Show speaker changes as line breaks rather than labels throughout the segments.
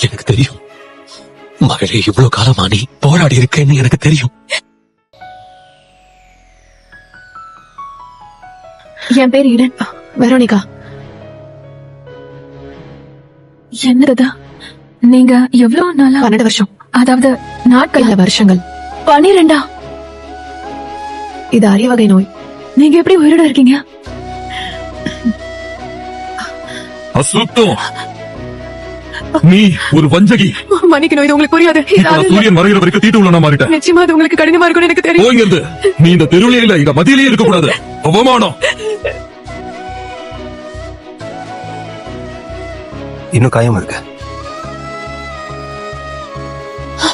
எனக்கு தெரியும். மகளே இவ்வளவு காலமா நீ போராடி இருக்கேன்னு எனக்கு தெரியும்.
என் பேர் ஈடன்
வெரோனிகா.
என்னதுதா? நீங்க எவ்வளவு நாளா
பன்னெண்டு வருஷம்.
அதாவது நாட்கள்.
வருஷங்கள்.
பனிரெண்டா
இது அரியவகை நோய்.
நீங்க எப்படி உயிரோட இருக்கீங்க?
அசுத்தம். நீ ஒரு வஞ்சகி.
மன்னிக்கணும் இது உங்களுக்கு புரியாது.
சூரியன் மறைகிற வரைக்கும் தீட்டு உள்ள மாறிட்டேன்.
நிச்சயமா அது உங்களுக்கு கடினமா இருக்கும்னு எனக்கு தெரியும்.
போய் இருந்து. நீ இந்த தெருவிலே இல்ல இங்க மதியிலேயே இருக்க கூடாது அவமானம்.
இன்னும் காயம் இருக்கு?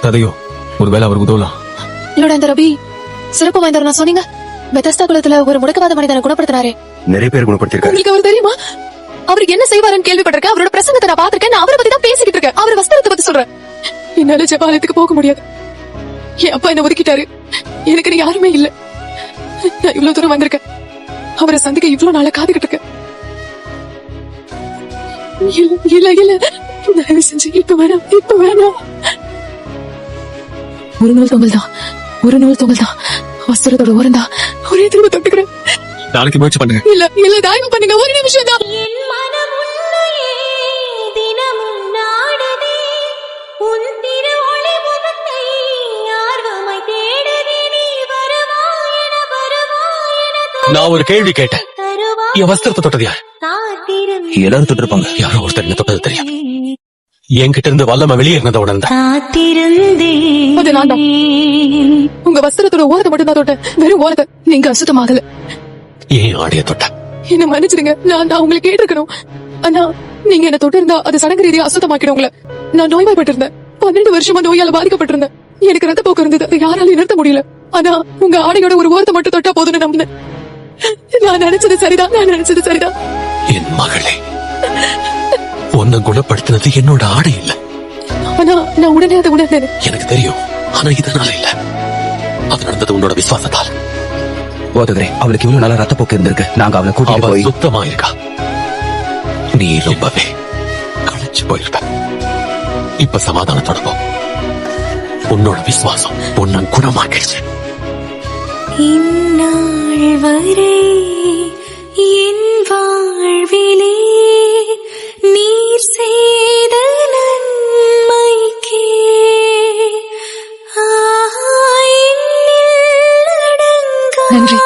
அதையோ ஒருவேளை அவர் உதவலாம்
என்னோட இந்த ரவி சிறப்பு வாய்ந்தவர் நான் சொன்னீங்க. பெதஸ்தா குலத்துல ஒரு முடக்கவாத மனிதனை குணப்படுத்தினாரே.
நிறைய பேர் குணப்படுத்திருக்காரு.
உங்களுக்கு அவர் தெரியுமா? அவர் என்ன செய்வாருன்னு கேள்விப்பட்டிருக்கேன். அவரோட பிரசங்கத்தை நான் பாத்திருக்கேன் அவரை பத்தி தான் பேசிக்கிட்டு இருக்கேன். அவர் வஸ்திரத்தை பத்தி சொல்றேன் என்னால ஜபாலயத்துக்கு போக முடியாது. என் அப்பா என்ன ஒதுக்கிட்டாரு. எனக்கு யாருமே இல்ல. நான் இவ்வளவு தூரம் வந்திருக்கேன். அவரை சந்திக்க இவ்வளவு நாளா காத்துக்கிட்டு இருக்கேன். இல்ல இல்ல இல்ல. தயவு செஞ்சு இப்ப வேணாம் இப்ப வேணாம். ஒரு நூல் தொங்கல் தான் ஒரு நூல் தொங்கல் தான் வஸ்திரத்தோட ஓரம் தான் ஒரே திரும்ப தொட்டுக்கிறேன்.
நாளைக்கு முயற்சி பண்ணுங்க
இல்ல இல்ல தயவு பண்ணுங்க. ஒரு நிமிஷம் தான்.
நான் ஒரு கேள்வி கேட்டேன். என் வஸ்திரத்தை தொட்டது யார்?
எல்லாரும் தொட்டிருப்பாங்க.
யாரோ ஒருத்தர் என்ன தொட்டது தெரியும் என்கிட்ட இருந்து வல்லம வெளியேறினத உடனே.
உங்க வஸ்திரத்தோட ஓரத்தை மட்டும் தான் தொட்டேன். வெறும் ஓரத்தை நீங்க அசுத்தமாகல.
ஏன் ஆடைய தொட்ட?
என்ன மன்னிச்சிடுங்க. நான் நான் உங்களுக்கு கேட்டிருக்கணும். ஆனா நீங்க என்ன தொட்டிருந்தா அது சடங்கு ரீதியா அசுத்தமாக்கிடும் உங்களை. நான் நோய்வாய்ப்பட்டிருந்தேன். பன்னெண்டு வருஷமா நோயால பாதிக்கப்பட்டிருந்தேன். எனக்கு ரத்த போக்கு இருந்தது அதை யாராலையும் நிறுத்த முடியல. ஆனா உங்க ஆடையோட ஒரு ஓரத்தை மட்டும் தொட்டா போதும்னு நம்பினேன். நான் நினைச்சது சரிதான். நான் நினைச்சது சரிதான்.
என் மகளே உன்னை குணப்படுத்தினது என்னோட ஆடை இல்ல.
ஆனா நான் உடனே அதை உணர்ந்தேன்.
எனக்கு தெரியும். ஆனா இதனால இல்ல. அது நடந்தது உன்னோட விசுவாசத்தால்.
ஓதுகிறேன் அவளுக்கு இவ்வளவு நாளா ரத்தப்போக்கு இருந்திருக்கு. நாங்க அவளை கூட்டிட்டு போய்
சுத்தமா இருக்கா நீ ரொம்பவே களைச்சு போயிருப்ப இப்ப சமாதானத்தோட போ. உன்னோட விசுவாசம் உன்னை குணமாக்கிடுச்சு.
இந்நாள் வரை நன்றி